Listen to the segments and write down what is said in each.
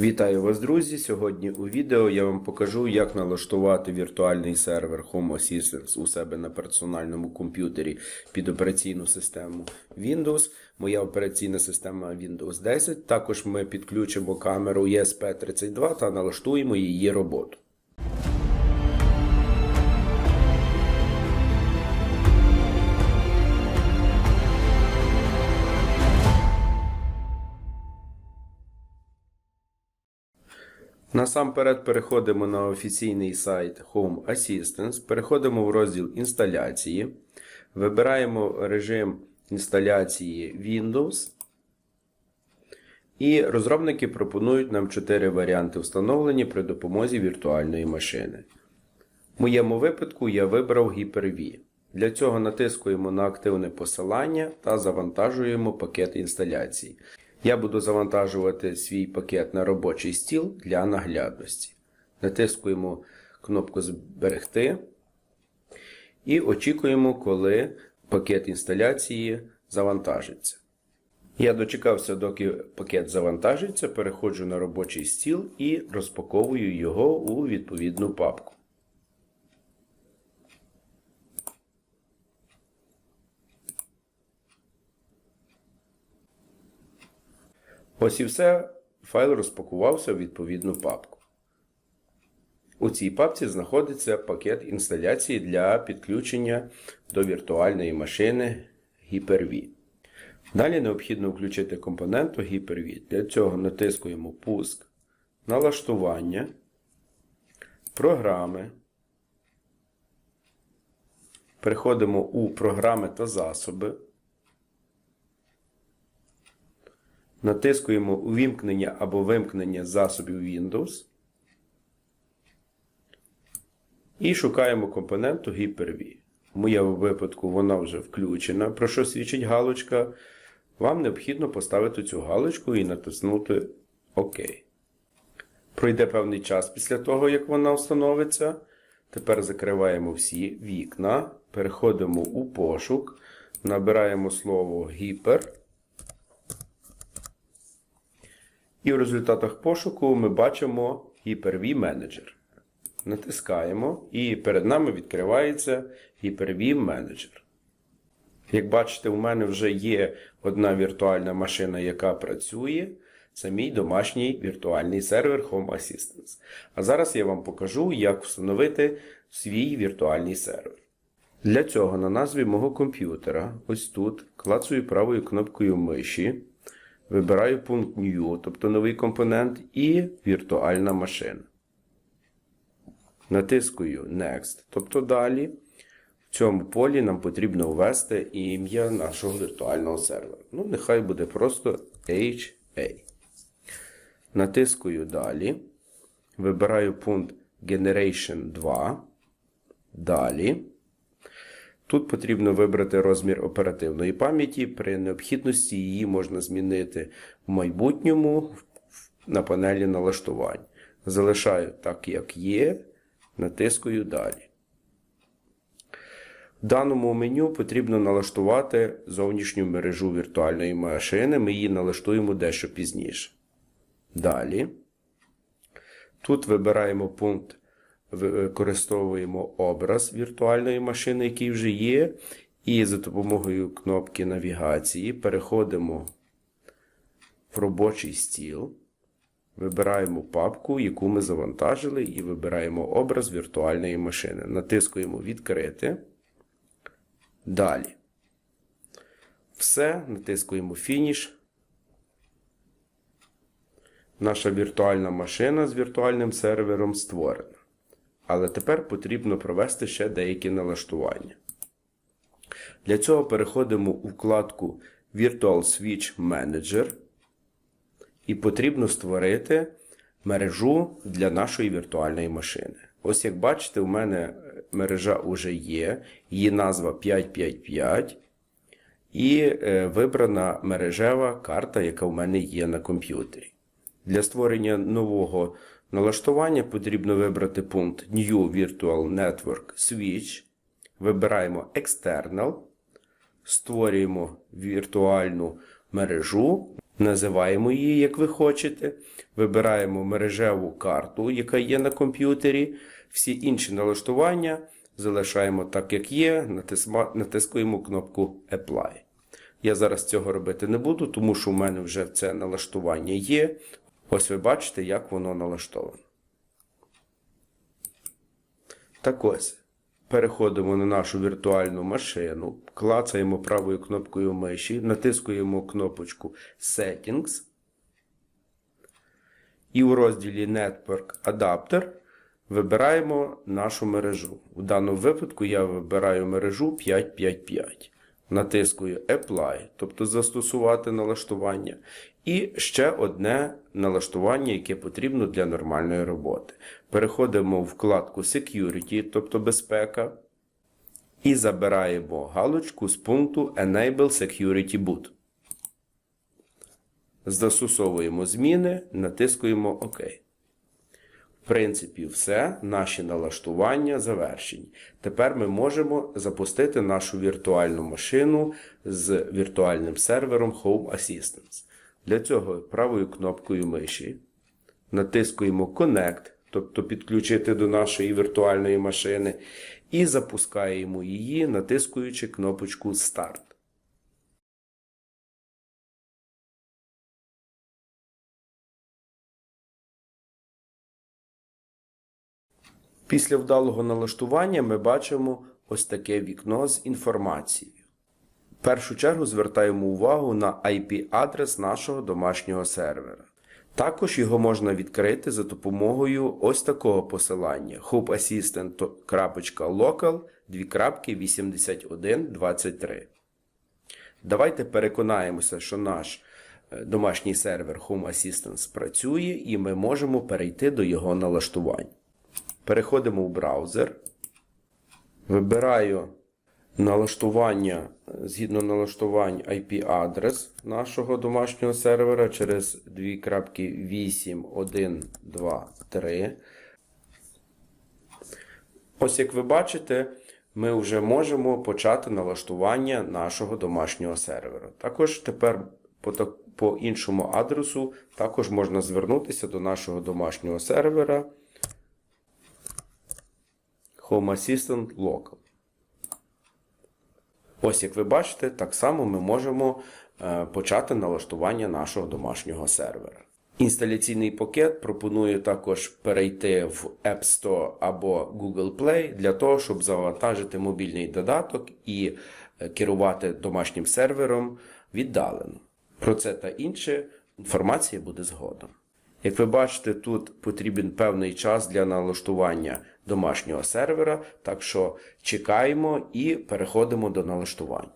Вітаю вас, друзі! Сьогодні у відео я вам покажу, як налаштувати віртуальний сервер Home Assistance у себе на персональному комп'ютері під операційну систему Windows. Моя операційна система Windows 10. Також ми підключимо камеру ESP32 та налаштуємо її роботу. Насамперед переходимо на офіційний сайт Home Assistance, переходимо в розділ інсталяції, вибираємо режим інсталяції Windows. І розробники пропонують нам 4 варіанти встановлення при допомозі віртуальної машини. В моєму випадку я вибрав Hyper-V. Для цього натискуємо на активне посилання та завантажуємо пакет інсталяції. Я буду завантажувати свій пакет на робочий стіл для наглядності. Натискуємо кнопку Зберегти і очікуємо, коли пакет інсталяції завантажиться. Я дочекався, доки пакет завантажиться, переходжу на робочий стіл і розпаковую його у відповідну папку. Ось і все. Файл розпакувався в відповідну папку. У цій папці знаходиться пакет інсталяції для підключення до віртуальної машини Hyper-V. Далі необхідно включити компоненту Hyper-V. Для цього натискуємо Пуск, Налаштування, Програми. Переходимо у Програми та засоби. Натискуємо Увімкнення або вимкнення засобів Windows. І шукаємо компоненту Hyper-V. В моєму випадку вона вже включена, про що свідчить галочка. Вам необхідно поставити цю галочку і натиснути ОК. Пройде певний час після того, як вона встановиться. Тепер закриваємо всі вікна, переходимо у пошук, набираємо слово Hyper. І в результатах пошуку ми бачимо Hyper-V Manager. Натискаємо, і перед нами відкривається Hyper-V Manager. Як бачите, у мене вже є одна віртуальна машина, яка працює. Це мій домашній віртуальний сервер Home Assistance. А зараз я вам покажу, як встановити свій віртуальний сервер. Для цього на назві мого комп'ютера, ось тут, клацаю правою кнопкою миші. Вибираю пункт New, тобто новий компонент, і віртуальна машина. Натискую Next, тобто далі. В цьому полі нам потрібно ввести ім'я нашого віртуального сервера. Ну, нехай буде просто HA. Натискую далі. Вибираю пункт Generation 2. Далі. Тут потрібно вибрати розмір оперативної пам'яті. При необхідності її можна змінити в майбутньому на панелі налаштувань. Залишаю так, як є, натискую далі. В даному меню потрібно налаштувати зовнішню мережу віртуальної машини. Ми її налаштуємо дещо пізніше. Далі. Тут вибираємо пункт використовуємо образ віртуальної машини, який вже є. І за допомогою кнопки навігації переходимо в робочий стіл. Вибираємо папку, яку ми завантажили, і вибираємо образ віртуальної машини. Натискуємо Відкрити. Далі. Все, натискуємо Фініш. Наша віртуальна машина з віртуальним сервером створена. Але тепер потрібно провести ще деякі налаштування. Для цього переходимо у вкладку Virtual Switch Manager і потрібно створити мережу для нашої віртуальної машини. Ось як бачите, у мене мережа вже є, її назва 555 і вибрана мережева карта, яка у мене є на комп'ютері. Для створення нового налаштування потрібно вибрати пункт New Virtual Network Switch. Вибираємо External, створюємо віртуальну мережу Називаємо її, як ви хочете. Вибираємо мережеву карту, яка є на комп'ютері. Всі інші налаштування залишаємо так, як є, натискуємо кнопку Apply. Я зараз цього робити не буду, тому що у мене вже це налаштування є. Ось ви бачите, як воно налаштовано. Так ось, переходимо на нашу віртуальну машину, клацаємо правою кнопкою миші, натискуємо кнопочку Settings. І у розділі Network Adapter вибираємо нашу мережу. В даному випадку я вибираю мережу 555. Натискую Apply, тобто застосувати налаштування. І ще одне налаштування, яке потрібно для нормальної роботи. Переходимо в вкладку Security, тобто безпека, і забираємо галочку з пункту Enable Security Boot. Застосовуємо зміни, натискуємо ОК. Принципі, все, наші налаштування завершені. Тепер ми можемо запустити нашу віртуальну машину з віртуальним сервером Home Assistance. Для цього правою кнопкою миші натискуємо Connect, тобто підключити до нашої віртуальної машини, і запускаємо її, натискуючи кнопочку Start. Після вдалого налаштування ми бачимо ось таке вікно з інформацією. В першу чергу звертаємо увагу на IP-адрес нашого домашнього сервера. Також його можна відкрити за допомогою ось такого посилання hopeassistant.local 2.8123. Давайте переконаємося, що наш е, домашній сервер Home Assistant працює і ми можемо перейти до його налаштувань. Переходимо в браузер. Вибираю налаштування згідно налаштувань IP-адрес нашого домашнього сервера через 2.8.1.2.3. Ось як ви бачите, ми вже можемо почати налаштування нашого домашнього сервера. Також тепер по, по іншому адресу також можна звернутися до нашого домашнього сервера Home Assistant Local. Ось як ви бачите, так само ми можемо е, почати налаштування нашого домашнього сервера. Інсталяційний пакет пропонує також перейти в App Store або Google Play для того, щоб завантажити мобільний додаток і е, керувати домашнім сервером віддалено. Про це та інше інформація буде згодом. Як ви бачите, тут потрібен певний час для налаштування домашнього сервера, так що чекаємо і переходимо до налаштувань.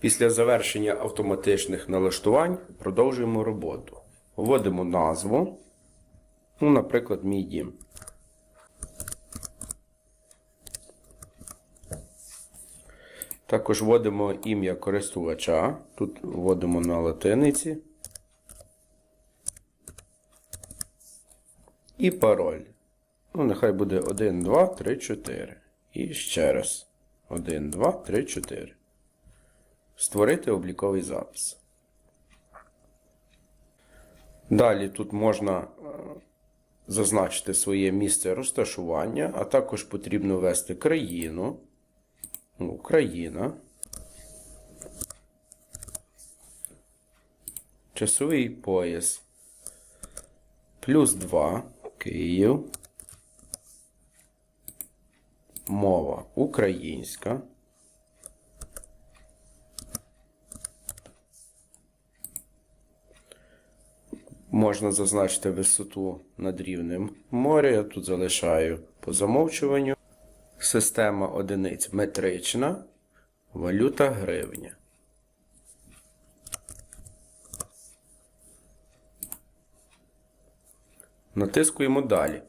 Після завершення автоматичних налаштувань продовжуємо роботу. Вводимо назву, ну, наприклад, мій дім. Також вводимо ім'я користувача. Тут вводимо на латиниці. І пароль. Ну, нехай буде 1, 2, 3, 4. І ще раз. 1, 2, 3, 4. Створити обліковий запис. Далі тут можна е, зазначити своє місце розташування, а також потрібно ввести країну. Ну, Україна. Часовий пояс. Плюс 2. Київ. Мова українська. Можна зазначити висоту над рівнем моря. Я тут залишаю по замовчуванню. Система одиниць метрична. Валюта гривня. Натискуємо далі.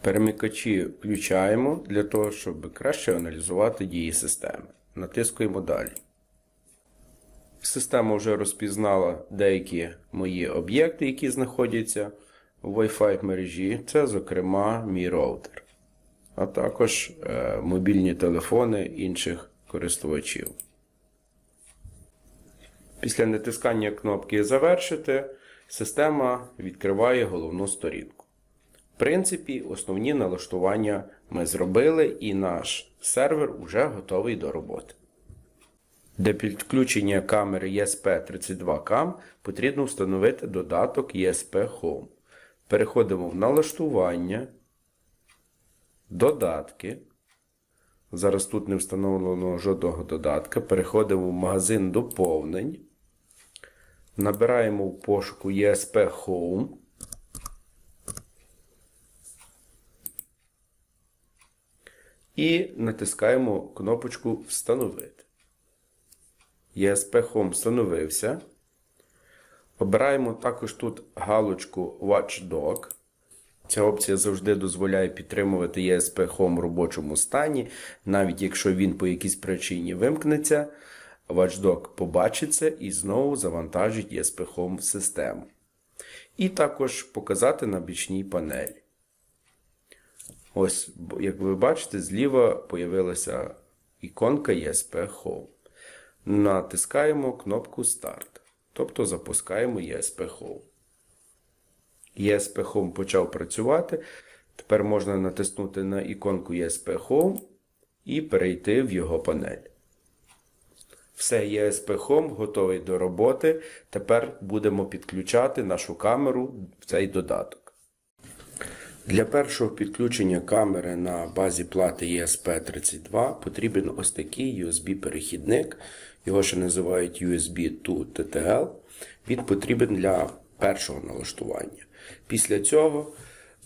Перемикачі включаємо для того, щоб краще аналізувати дії системи. Натискуємо далі. Система вже розпізнала деякі мої об'єкти, які знаходяться в Wi-Fi мережі. Це, зокрема, мій роутер, а також е, мобільні телефони інших користувачів. Після натискання кнопки Завершити система відкриває головну сторінку. В принципі, основні налаштування ми зробили, і наш сервер вже готовий до роботи. Для підключення камери ESP32CAM потрібно встановити додаток ESP Home. Переходимо в налаштування, додатки. Зараз тут не встановлено жодного додатка. Переходимо в магазин доповнень. Набираємо в пошуку ESP Home. І натискаємо кнопочку Встановити. ESP Home встановився. Обираємо також тут галочку Watchdog. Ця опція завжди дозволяє підтримувати ESP Home в робочому стані, навіть якщо він по якійсь причині вимкнеться, Watchdog побачиться і знову завантажить ESP Home в систему. І також показати на бічній панелі. Ось, як ви бачите, зліва появилася іконка ESP Home. Натискаємо кнопку Старт, тобто запускаємо ESP Home. ESP Home почав працювати. Тепер можна натиснути на іконку ESP Home і перейти в його панель. Все, ESP Home готовий до роботи. Тепер будемо підключати нашу камеру в цей додаток. Для першого підключення камери на базі плати ESP32 потрібен ось такий USB-перехідник. Його ще називають USB to TTL. Він потрібен для першого налаштування. Після цього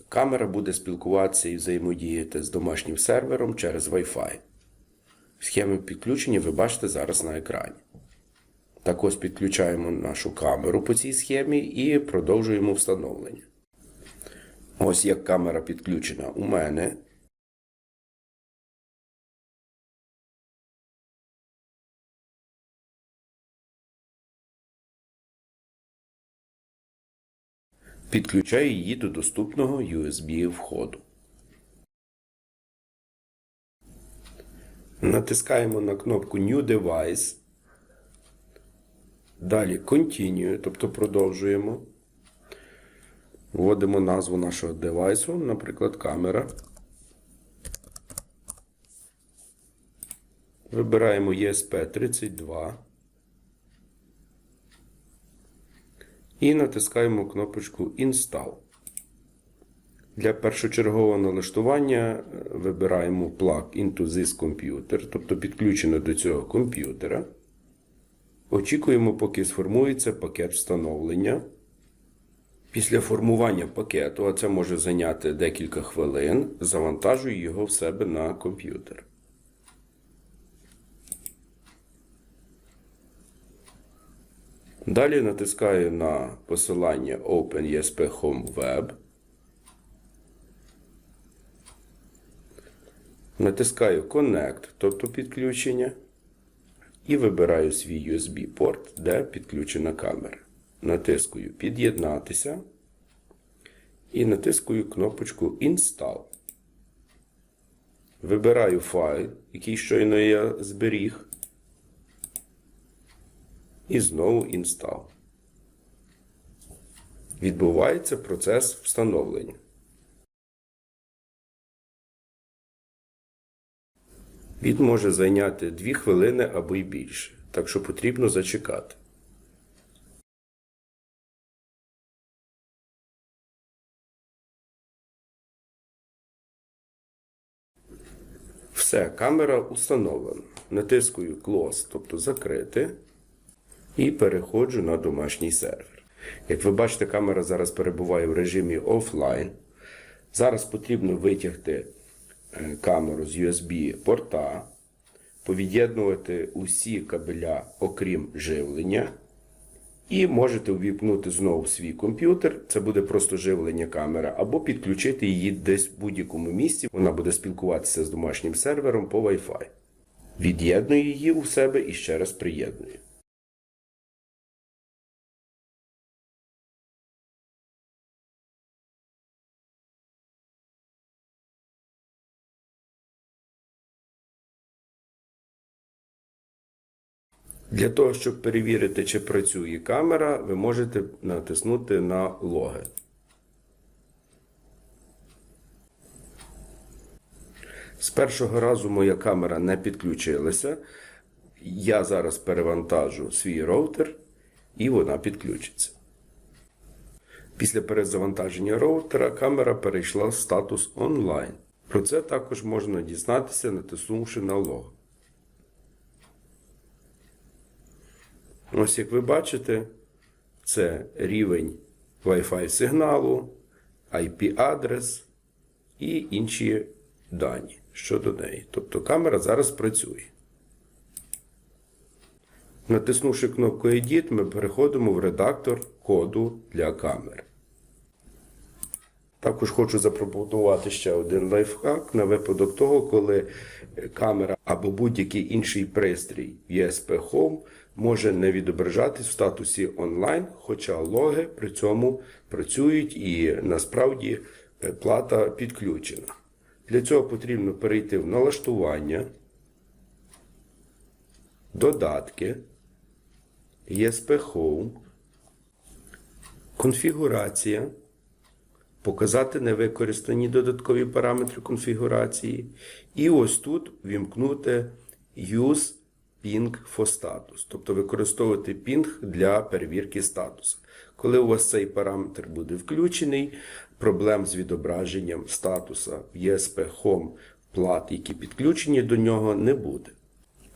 камера буде спілкуватися і взаємодіяти з домашнім сервером через Wi-Fi. Схеми підключення ви бачите зараз на екрані. Так ось підключаємо нашу камеру по цій схемі і продовжуємо встановлення. Ось як камера підключена у мене. Підключаю її до доступного USB входу. Натискаємо на кнопку New Device. Далі Continue, тобто продовжуємо. Вводимо назву нашого девайсу, наприклад, камера. Вибираємо ESP32 і натискаємо кнопочку Install. Для першочергового налаштування вибираємо Plug into this computer, тобто підключено до цього комп'ютера. Очікуємо, поки сформується пакет встановлення. Після формування пакету, а це може зайняти декілька хвилин, завантажую його в себе на комп'ютер. Далі натискаю на посилання OpenESP Home Web. Натискаю Connect, тобто підключення, і вибираю свій USB-порт, де підключена камера. Натискую Під'єднатися і натискую кнопочку Install. Вибираю файл, який щойно я зберіг. І знову Install. Відбувається процес встановлення. Він може зайняти 2 хвилини або й більше, так що потрібно зачекати. Все, камера установлена. Натискую Close, тобто закрити, і переходжу на домашній сервер. Як ви бачите, камера зараз перебуває в режимі офлайн. Зараз потрібно витягти камеру з USB-порта, повід'єднувати усі кабеля, окрім живлення. І можете увімкнути знову свій комп'ютер, це буде просто живлення камери, або підключити її десь в будь-якому місці. Вона буде спілкуватися з домашнім сервером по Wi-Fi. Від'єдную її у себе і ще раз приєдную. Для того, щоб перевірити, чи працює камера, ви можете натиснути на логи. З першого разу моя камера не підключилася. Я зараз перевантажу свій роутер і вона підключиться. Після перезавантаження роутера камера перейшла в статус онлайн. Про це також можна дізнатися, натиснувши на лог. Ось як ви бачите, це рівень Wi-Fi сигналу, IP-адрес і інші дані щодо неї. Тобто камера зараз працює. Натиснувши кнопку Edit, ми переходимо в редактор коду для камери. Також хочу запропонувати ще один лайфхак на випадок того, коли камера або будь-який інший пристрій ESP Home може не відображатись в статусі онлайн, хоча логи при цьому працюють і насправді е, плата підключена. Для цього потрібно перейти в налаштування, додатки, ESP Home, конфігурація показати невикористані додаткові параметри конфігурації. І ось тут вімкнути Use Status, тобто використовувати ping для перевірки статусу. Коли у вас цей параметр буде включений, проблем з відображенням статуса ESP Home плат, які підключені до нього, не буде.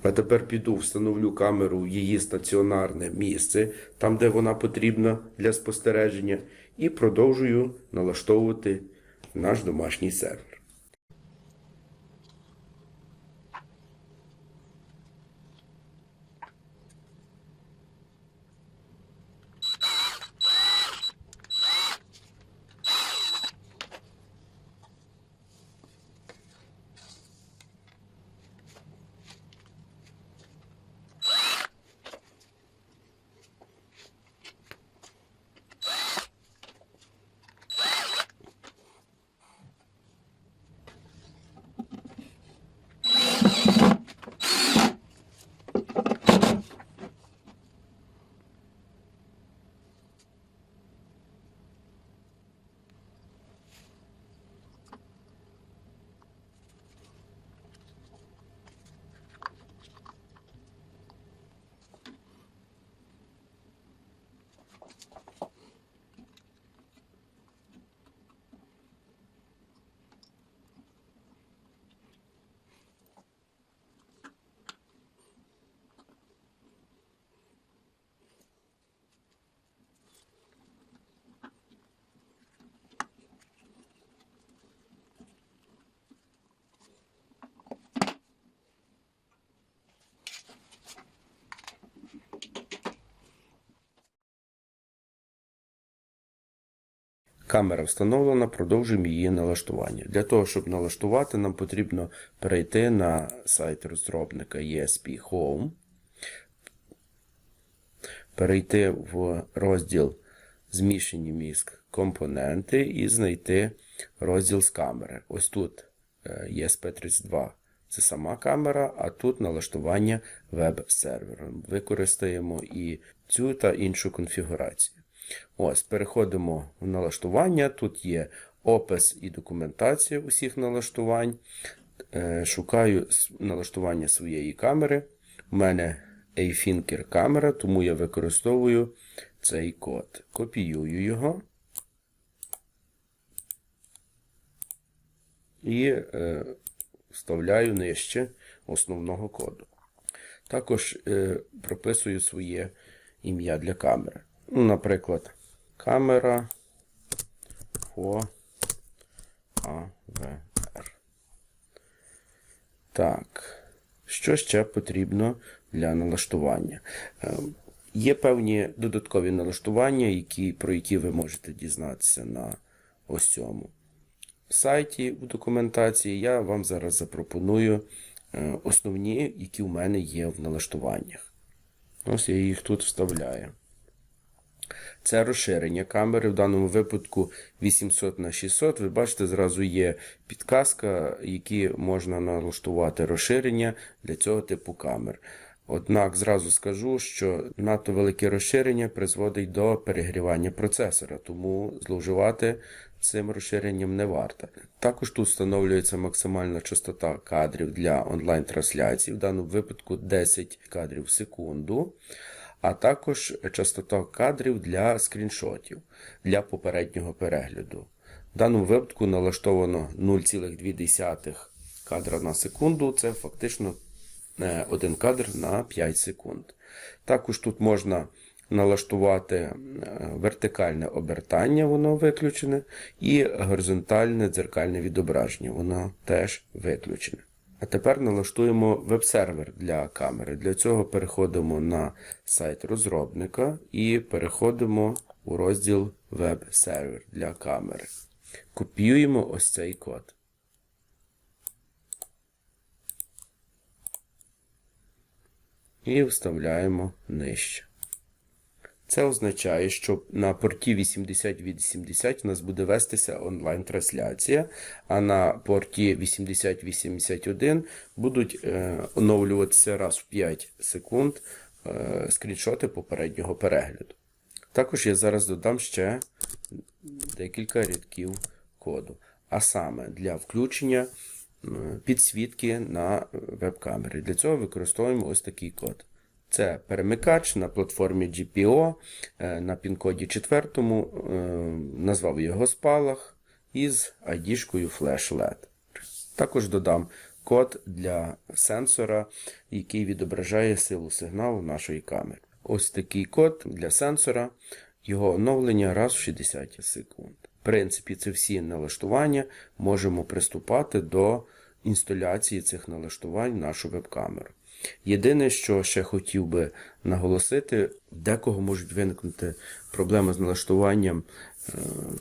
А тепер піду, встановлю камеру в її стаціонарне місце, там, де вона потрібна для спостереження, і продовжую налаштовувати наш домашній сервер. Камера встановлена, продовжуємо її налаштування. Для того, щоб налаштувати, нам потрібно перейти на сайт розробника ESP Home, перейти в розділ Змішані мізк компоненти і знайти розділ з камери. Ось тут е, ESP32 це сама камера, а тут налаштування веб-сервера. Використаємо і цю та іншу конфігурацію. Ось, переходимо в налаштування. Тут є опис і документація усіх налаштувань. Е, Шукаю налаштування своєї камери. У мене Afinker камера, тому я використовую цей код. Копіюю його. І е, вставляю нижче основного коду. Також е, прописую своє ім'я для камери. Ну, наприклад, камера ФО АВР. Так. Що ще потрібно для налаштування? Е, Є певні додаткові налаштування, які, про які ви можете дізнатися на ось цьому сайті у документації. Я вам зараз запропоную е, основні, які у мене є в налаштуваннях. Ось я їх тут вставляю. Це розширення камери. В даному випадку 800 на 600. Ви бачите, зразу є підказка, які можна налаштувати розширення для цього типу камер. Однак зразу скажу, що надто велике розширення призводить до перегрівання процесора, тому зловживати цим розширенням не варто. Також тут встановлюється максимальна частота кадрів для онлайн-трансляції, в даному випадку 10 кадрів в секунду, а також частота кадрів для скріншотів для попереднього перегляду. В даному випадку налаштовано 0,2 кадра на секунду, це фактично е, один кадр на 5 секунд. Також тут можна налаштувати е, вертикальне обертання, воно виключене, і горизонтальне дзеркальне відображення, воно теж виключене. А тепер налаштуємо веб-сервер для камери. Для цього переходимо на сайт розробника і переходимо у розділ веб-сервер для камери. Копіюємо ось цей код. І вставляємо нижче. Це означає, що на порті 8080 у нас буде вестися онлайн-трансляція, а на порті 8081 будуть е, оновлюватися раз в 5 секунд е, скріншоти попереднього перегляду. Також я зараз додам ще декілька рядків коду. А саме для включення підсвітки на веб-камері. Для цього використовуємо ось такий код. Це перемикач на платформі GPO е, на пін-коді 4, е, назвав його спалах із ID-шкою Flash LED. Також додам код для сенсора, який відображає силу сигналу нашої камери. Ось такий код для сенсора, його оновлення раз в 60 секунд. В принципі, це всі налаштування можемо приступати до інсталяції цих налаштувань в нашу веб-камеру. Єдине, що ще хотів би наголосити, декого можуть виникнути проблеми з налаштуванням е,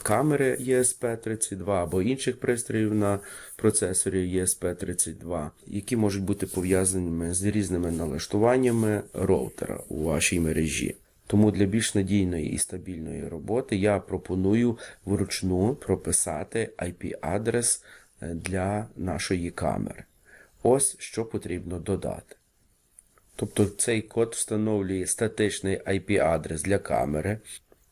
камери ESP32 або інших пристроїв на процесорі ESP32, які можуть бути пов'язаними з різними налаштуваннями роутера у вашій мережі. Тому для більш надійної і стабільної роботи я пропоную вручну прописати IP-адрес е, для нашої камери. Ось що потрібно додати. Тобто цей код встановлює статичний IP-адрес для камери.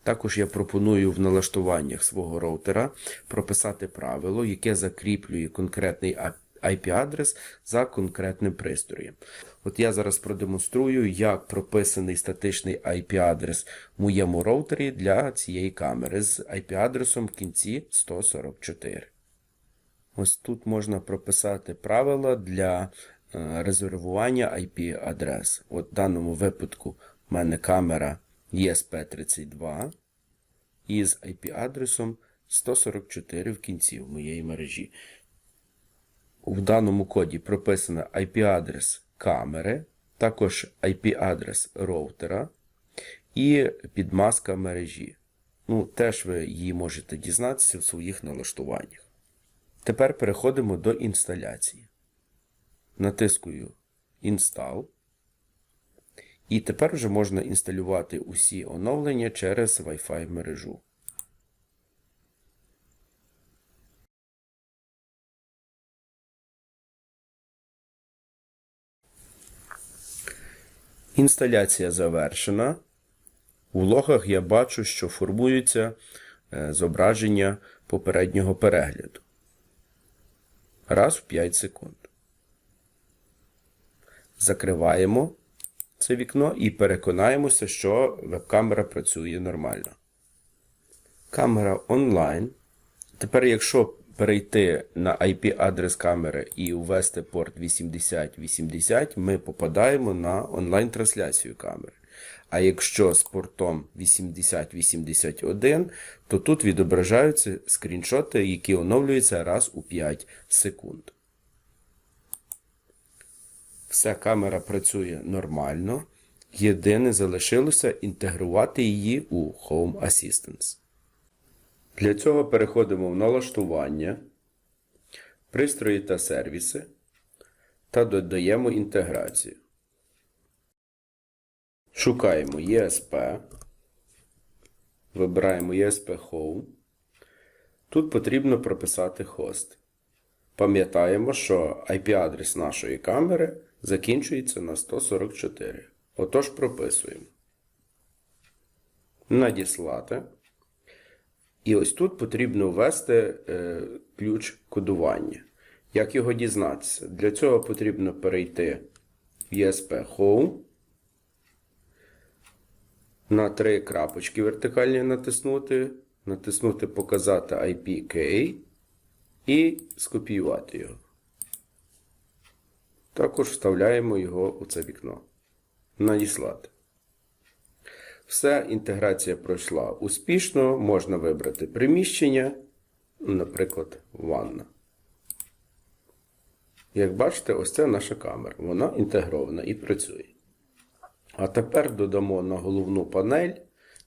Також я пропоную в налаштуваннях свого роутера прописати правило, яке закріплює конкретний IP-адрес за конкретним пристроєм. От я зараз продемонструю, як прописаний статичний IP-адрес в моєму роутері для цієї камери з IP-адресом в кінці 144. Ось тут можна прописати правила для резервування IP-адрес. От в даному випадку в мене камера ESP32 із IP-адресом 144 в кінці в моєї мережі. В даному коді прописано IP-адрес камери, також IP-адрес роутера і підмазка мережі. Ну, Теж ви її можете дізнатися в своїх налаштуваннях. Тепер переходимо до інсталяції. Натискую Install. І тепер вже можна інсталювати усі оновлення через Wi-Fi мережу. Інсталяція завершена. У логах я бачу, що формується е, зображення попереднього перегляду. Раз в 5 секунд. Закриваємо це вікно і переконаємося, що веб-камера працює нормально. Камера онлайн. Тепер, якщо перейти на IP-адрес камери і ввести порт 8080, ми попадаємо на онлайн-трансляцію камери. А якщо з портом 8081, то тут відображаються скріншоти, які оновлюються раз у 5 секунд. Вся камера працює нормально. Єдине залишилося інтегрувати її у Home Assistance. Для цього переходимо в налаштування, пристрої та сервіси та додаємо інтеграцію. Шукаємо ESP, вибираємо ESP Home. Тут потрібно прописати хост. Пам'ятаємо, що IP-адрес нашої камери закінчується на 144. Отож прописуємо. Надіслати. І ось тут потрібно ввести е, ключ кодування. Як його дізнатися? Для цього потрібно перейти в ESP Home. На три крапочки вертикальні натиснути, натиснути Показати IPK і скопіювати його. Також вставляємо його у це вікно. Надіслати. Все, інтеграція пройшла успішно. Можна вибрати приміщення, наприклад, ванна. Як бачите, ось це наша камера. Вона інтегрована і працює. А тепер додамо на головну панель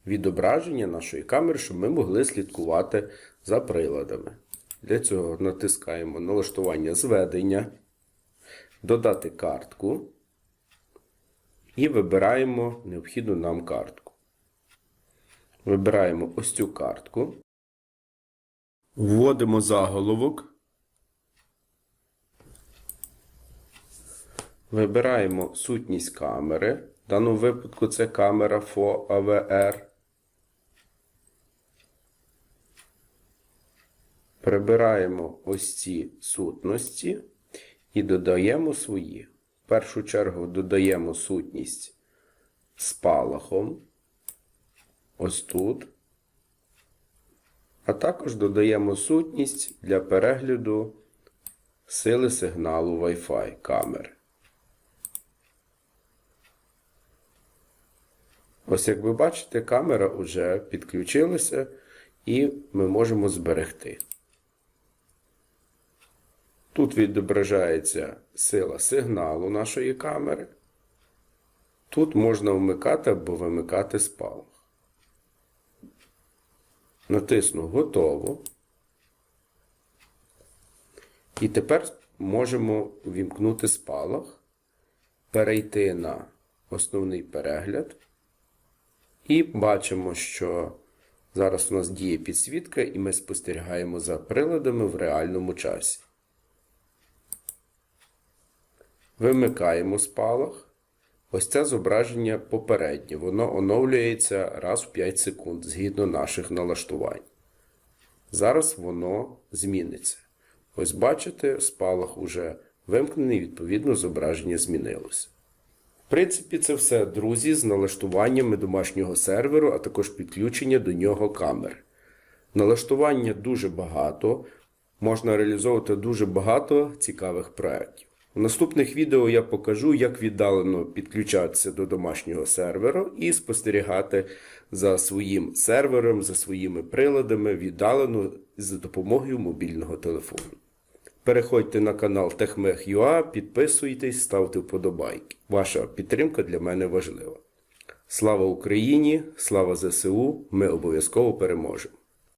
відображення нашої камери, щоб ми могли слідкувати за приладами. Для цього натискаємо налаштування зведення, додати картку і вибираємо необхідну нам картку. Вибираємо ось цю картку. Вводимо заголовок. Вибираємо сутність камери. В даному випадку це камера FO AVR. Прибираємо ось ці сутності і додаємо свої. В першу чергу додаємо сутність спалахом. Ось тут. А також додаємо сутність для перегляду сили сигналу Wi-Fi камери. Ось як ви бачите, камера вже підключилася і ми можемо зберегти. Тут відображається сила сигналу нашої камери. Тут можна вмикати або вимикати спалах. Натисну Готово. І тепер можемо вімкнути спалах, перейти на основний перегляд. І бачимо, що зараз у нас діє підсвітка, і ми спостерігаємо за приладами в реальному часі. Вимикаємо спалах. Ось це зображення попереднє. Воно оновлюється раз в 5 секунд згідно наших налаштувань. Зараз воно зміниться. Ось бачите, спалах уже вимкнений, відповідно, зображення змінилося. В принципі, це все, друзі, з налаштуваннями домашнього серверу, а також підключення до нього камер. Налаштування дуже багато, можна реалізовувати дуже багато цікавих проєктів. У наступних відео я покажу, як віддалено підключатися до домашнього серверу і спостерігати за своїм сервером, за своїми приладами віддалено за допомогою мобільного телефону. Переходьте на канал TechMech.ua, підписуйтесь, ставте вподобайки. Ваша підтримка для мене важлива. Слава Україні! Слава ЗСУ! Ми обов'язково переможемо!